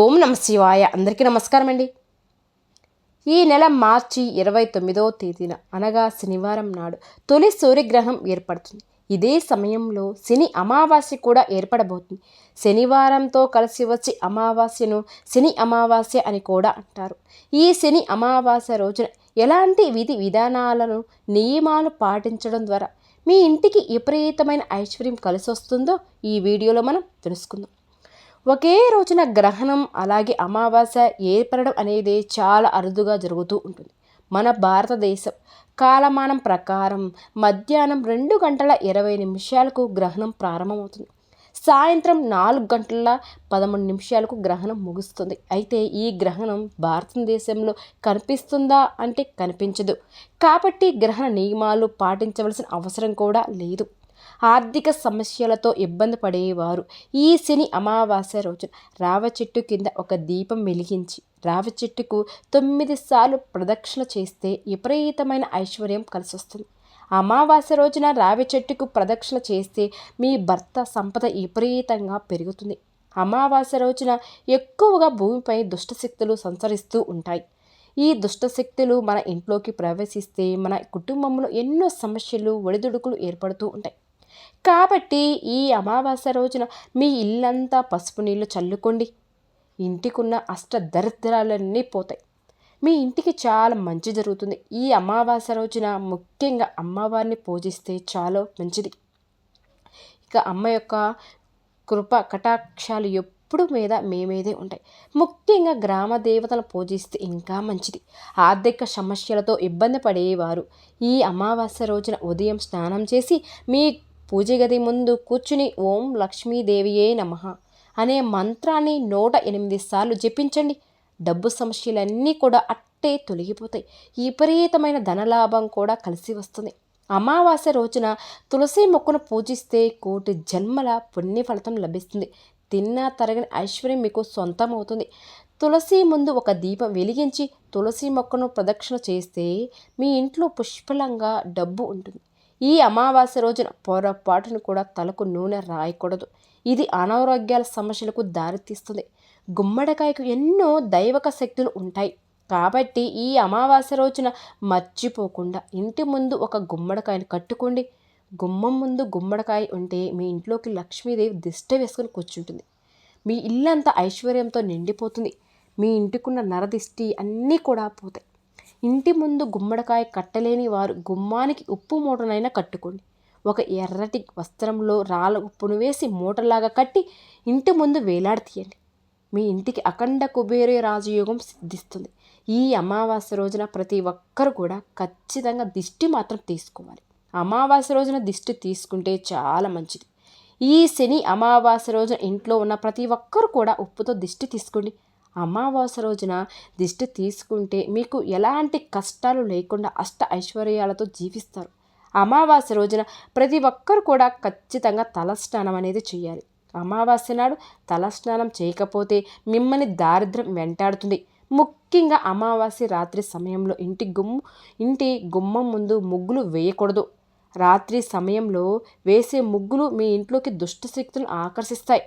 ఓం నమ శివాయ. అందరికీ నమస్కారం అండి. ఈ నెల మార్చి ఇరవై తొమ్మిదో తేదీన అనగా శనివారం నాడు తొలి సూర్యగ్రహణం ఏర్పడుతుంది. ఇదే సమయంలో శని అమావాస్య కూడా ఏర్పడబోతుంది. శనివారంతో కలిసి వచ్చి అమావాస్యను శని అమావాస్య అని కూడా అంటారు. ఈ శని అమావాస్య రోజున ఎలాంటి విధి విధానాలను నియమాలు పాటించడం ద్వారా మీ ఇంటికి విపరీతమైన ఐశ్వర్యం కలిసి వస్తుందో ఈ వీడియోలో మనం తెలుసుకుందాం. ఒకే రోజున గ్రహణం అలాగే అమావాస్య ఏర్పడడం అనేది చాలా అరుదుగా జరుగుతూ ఉంటుంది. మన భారతదేశం కాలమానం ప్రకారం మధ్యాహ్నం రెండు గంటల ఇరవై నిమిషాలకు గ్రహణం ప్రారంభమవుతుంది. సాయంత్రం నాలుగు గంటల పదమూడు నిమిషాలకు గ్రహణం ముగుస్తుంది. అయితే ఈ గ్రహణం భారతదేశంలో కనిపిస్తుందా అంటే కనిపించదు. కాబట్టి గ్రహణ నియమాలు పాటించవలసిన అవసరం కూడా లేదు. ఆర్థిక సమస్యలతో ఇబ్బంది పడేవారు. ఈ శని అమావాస్య రోజున రావ చెట్టు కింద ఒక దీపం వెలిగించి రావ చెట్టుకు తొమ్మిది సార్లు ప్రదక్షిణ చేస్తే విపరీతమైన ఐశ్వర్యం కలిసి వస్తుంది అమావాస్య రోజున రావి చెట్టుకు ప్రదక్షిణ చేస్తే మీ భర్త సంపద విపరీతంగా పెరుగుతుంది. అమావాస్య రోజున ఎక్కువగా భూమిపై దుష్టశక్తులు సంచరిస్తూ ఉంటాయి. ఈ దుష్టశక్తులు మన ఇంట్లోకి ప్రవేశిస్తే మన కుటుంబంలో ఎన్నో సమస్యలు ఒడిదుడుకులు ఏర్పడుతూ ఉంటాయి. కాబట్టి ఈ అమావాస్య రోజున మీ ఇల్లంతా పసుపు నీళ్ళు చల్లుకోండి. ఇంటికున్న అష్ట దరిద్రాలన్నీ పోతాయి. మీ ఇంటికి చాలా మంచి జరుగుతుంది. ఈ అమావాస్య రోజున ముఖ్యంగా అమ్మవారిని పూజిస్తే చాలా మంచిది. ఇక అమ్మ యొక్క కృప కటాక్షాలు ఎప్పుడు మీద మేమేదే ఉంటాయి. ముఖ్యంగా గ్రామ దేవతను పూజిస్తే ఇంకా మంచిది. ఆర్థిక సమస్యలతో ఇబ్బంది పడేవారు. ఈ అమావాస్య రోజున ఉదయం స్నానం చేసి మీ పూజ గది ముందు కూర్చుని ఓం లక్ష్మీదేవియే నమ అనే మంత్రాన్ని నూట ఎనిమిది సార్లు జపించండి. డబ్బు సమస్యలన్నీ కూడా అట్టే తొలగిపోతాయి. విపరీతమైన ధనలాభం కూడా కలిసి వస్తుంది. అమావాస్య రోజున తులసి మొక్కను పూజిస్తే కోటి జన్మల పుణ్య ఫలితం లభిస్తుంది. తిన్నా తరగని ఐశ్వర్యం మీకు సొంతం అవుతుంది తులసి ముందు ఒక దీపం వెలిగించి తులసి మొక్కను ప్రదక్షిణ చేస్తే మీ ఇంట్లో పుష్పలంగా డబ్బు ఉంటుంది. ఈ అమావాస్య రోజున పొరపాటును కూడా తలకు నూనె రాయకూడదు. ఇది అనారోగ్యాల సమస్యలకు దారితీస్తుంది. గుమ్మడికాయకు ఎన్నో దైవక శక్తులు ఉంటాయి. కాబట్టి ఈ అమావాస్య రోజున మర్చిపోకుండా ఇంటి ముందు ఒక గుమ్మడికాయను కట్టుకోండి. గుమ్మం ముందు గుమ్మడికాయ ఉంటే మీ ఇంట్లోకి లక్ష్మీదేవి దిష్ట వేసుకొని కూర్చుంటుంది. మీ ఇల్లంతా ఐశ్వర్యంతో నిండిపోతుంది. మీ ఇంటికున్న నరదిష్టి అన్నీ కూడా పోతాయి. ఇంటి ముందు గుమ్మడికాయ కట్టలేని వారు గుమ్మానికి ఉప్పు మూటనైనా కట్టుకోండి. ఒక ఎర్రటి వస్త్రంలో రాళ్ళ ఉప్పును వేసి మూటలాగా కట్టి ఇంటి ముందు వేలాడతీయండి. మీ ఇంటికి అఖండ కుబేరే రాజయోగం సిద్ధిస్తుంది. ఈ అమావాస్య రోజున ప్రతి ఒక్కరు కూడా ఖచ్చితంగా దిష్టి మాత్రం తీసుకోవాలి. అమావాస్య రోజున దిష్టి తీసుకుంటే చాలా మంచిది. ఈ శని అమావాస్య రోజున ఇంట్లో ఉన్న ప్రతి ఒక్కరు కూడా ఉప్పుతో దిష్టి తీసుకోండి. అమావాస్య రోజున దిష్టి తీసుకుంటే మీకు ఎలాంటి కష్టాలు లేకుండా అష్ట ఐశ్వర్యాలతో జీవిస్తారు. అమావాస్య రోజున ప్రతి ఒక్కరు కూడా ఖచ్చితంగా తలస్నానం అనేది చేయాలి. అమావాస్య నాడు తలస్నానం చేయకపోతే మిమ్మల్ని దారిద్ర్యం వెంటాడుతుంది. ముఖ్యంగా అమావాస్య రాత్రి సమయంలో ఇంటి గుమ్ము ఇంటి గుమ్మం ముందు ముగ్గులు వేయకూడదు. రాత్రి సమయంలో వేసే ముగ్గులు మీ ఇంట్లోకి దుష్ట శక్తులను ఆకర్షిస్తాయి.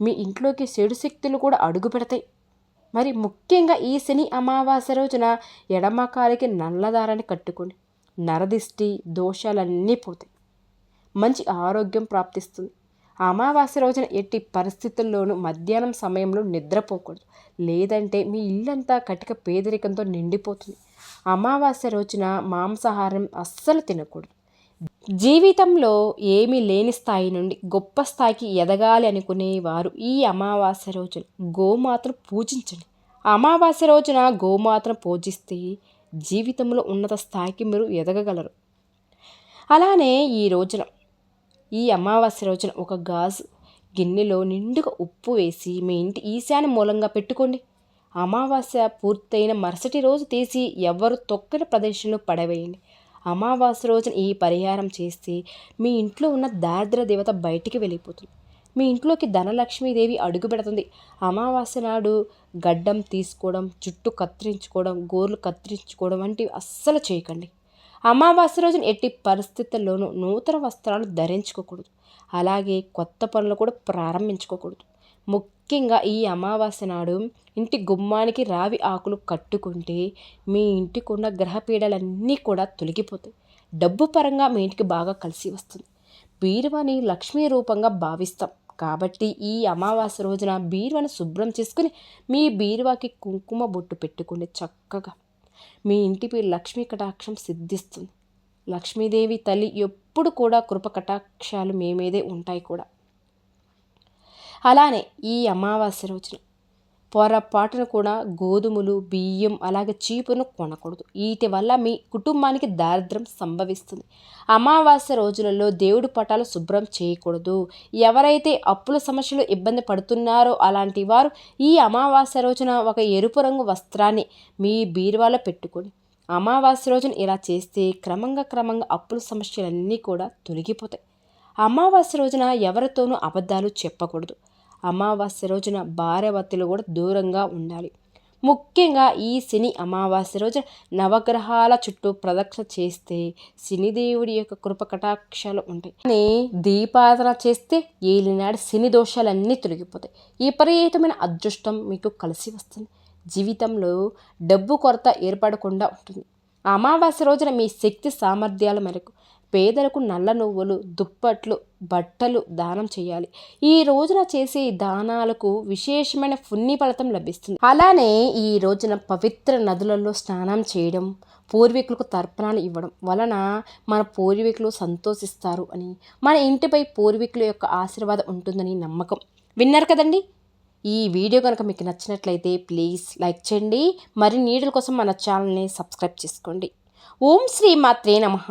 మీ ఇంట్లోకి చెడు శక్తులు కూడా అడుగు పెడతాయి మరి ముఖ్యంగా ఈ శని అమావాస్య రోజున ఎడమకాలికి నల్లదారాన్ని కట్టుకోండి. నరదిష్టి దోషాలన్నీ పోతాయి. మంచి ఆరోగ్యం ప్రాప్తిస్తుంది. అమావాస్య రోజున ఎట్టి పరిస్థితుల్లోనూ మధ్యాహ్నం సమయంలో నిద్రపోకూడదు. లేదంటే మీ ఇల్లంతా కటిక పేదరికంతో నిండిపోతుంది. అమావాస్య రోజున మాంసాహారం అస్సలు తినకూడదు. జీవితంలో ఏమీ లేని స్థాయి నుండి గొప్ప స్థాయికి ఎదగాలి అనుకునేవారు ఈ అమావాస్య రోజున. గోమాతను పూజించండి. అమావాస్య రోజున గోమాతను పూజిస్తే జీవితంలో ఉన్నత స్థాయికి మీరు ఎదగగలరు. అలానే ఈ రోజున ఈ అమావాస్య రోజున ఒక గాజు గిన్నెలో నిండుగా ఉప్పు వేసి మీ ఇంటి ఈశాన్య మూలంగా పెట్టుకోండి. అమావాస్య పూర్తయిన మరుసటి రోజు తీసి ఎవరు తొక్కని ప్రదేశంలో పడవేయండి. అమావాస్య రోజున ఈ పరిహారం చేస్తే మీ ఇంట్లో ఉన్న దారిద్ర దేవత బయటికి వెళ్ళిపోతుంది. మీ ఇంట్లోకి ధనలక్ష్మీదేవి అడుగు పెడుతుంది. అమావాస్య నాడు గడ్డం తీసుకోవడం జుట్టు కత్తిరించుకోవడం గోర్లు కత్తిరించుకోవడం వంటివి అస్సలు చేయకండి. అమావాస్య రోజున ఎట్టి పరిస్థితుల్లోనూ నూతన వస్త్రాలు ధరించుకోకూడదు. అలాగే కొత్త పనులు కూడా ప్రారంభించుకోకూడదు. ముఖ్యంగా ఈ అమావాస్య నాడు ఇంటి గుమ్మానికి రావి ఆకులు కట్టుకుంటే మీ ఇంటికి ఉన్న గ్రహపీడలన్నీ కూడా తొలగిపోతాయి. డబ్బు పరంగా మీ ఇంటికి బాగా కలిసి వస్తుంది. బీరువాని లక్ష్మీ రూపంగా భావిస్తాం. కాబట్టి ఈ అమావాస్య రోజున బీరువాని శుభ్రం చేసుకుని మీ బీరువాకి కుంకుమ బొట్టు పెట్టుకుని చక్కగా మీ ఇంటిపై లక్ష్మీ కటాక్షం సిద్ధిస్తుంది. లక్ష్మీదేవి తల్లి ఎప్పుడు కూడా కృప కటాక్షాలు మేమేదే ఉంటాయి కూడా. అలానే ఈ అమావాస్య రోజున పొరపాటున కూడా గోధుమలు బియ్యం అలాగే చీపును కొనకూడదు. వీటి వల్ల మీ కుటుంబానికి దారిద్రం సంభవిస్తుంది. అమావాస్య రోజులలో దేవుడి పటాలు శుభ్రం చేయకూడదు. ఎవరైతే అప్పుల సమస్యలు ఇబ్బంది పడుతున్నారో అలాంటి వారు ఈ అమావాస్య రోజున ఒక ఎరుపు రంగు వస్త్రాన్ని మీ బీరువాలో పెట్టుకొని అమావాస్య రోజున ఇలా చేస్తే క్రమంగా క్రమంగా అప్పుల సమస్యలన్నీ కూడా తొలగిపోతాయి. అమావాస్య రోజున ఎవరితోనూ అబద్ధాలు చెప్పకూడదు. అమావాస్య రోజున భార్యవత్తులు కూడా దూరంగా ఉండాలి. ముఖ్యంగా ఈ శని అమావాస్య రోజున నవగ్రహాల చుట్టూ ప్రదక్షిణ చేస్తే శనిదేవుడి యొక్క కృప కటాక్షాలు ఉంటాయి. కానీ దీపారాధన చేస్తే ఏలినాడు శని దోషాలన్నీ తొలగిపోతాయి. విపరీతమైన అదృష్టం మీకు కలిసి వస్తుంది. జీవితంలో డబ్బు కొరత ఏర్పడకుండా ఉంటుంది. అమావాస్య రోజున మీ శక్తి సామర్థ్యాల మేరకు పేదలకు నల్ల నువ్వులు దుప్పట్లు బట్టలు దానం చేయాలి. ఈ రోజున చేసే దానాలకు విశేషమైన పుణ్య ఫలితం లభిస్తుంది. అలానే ఈ రోజున పవిత్ర నదులలో స్నానం చేయడం పూర్వీకులకు తర్పణాలు ఇవ్వడం వలన మన పూర్వీకులు సంతోషిస్తారు అని మన ఇంటిపై పూర్వీకుల యొక్క ఆశీర్వాదం ఉంటుందని నమ్మకం. విన్నారు కదండి? ఈ వీడియో కనుక మీకు నచ్చినట్లయితే ప్లీజ్ లైక్ చేయండి. మరి నీడల కోసం మన ఛానల్ని సబ్స్క్రైబ్ చేసుకోండి. ఓం శ్రీ మాత్రే నమః.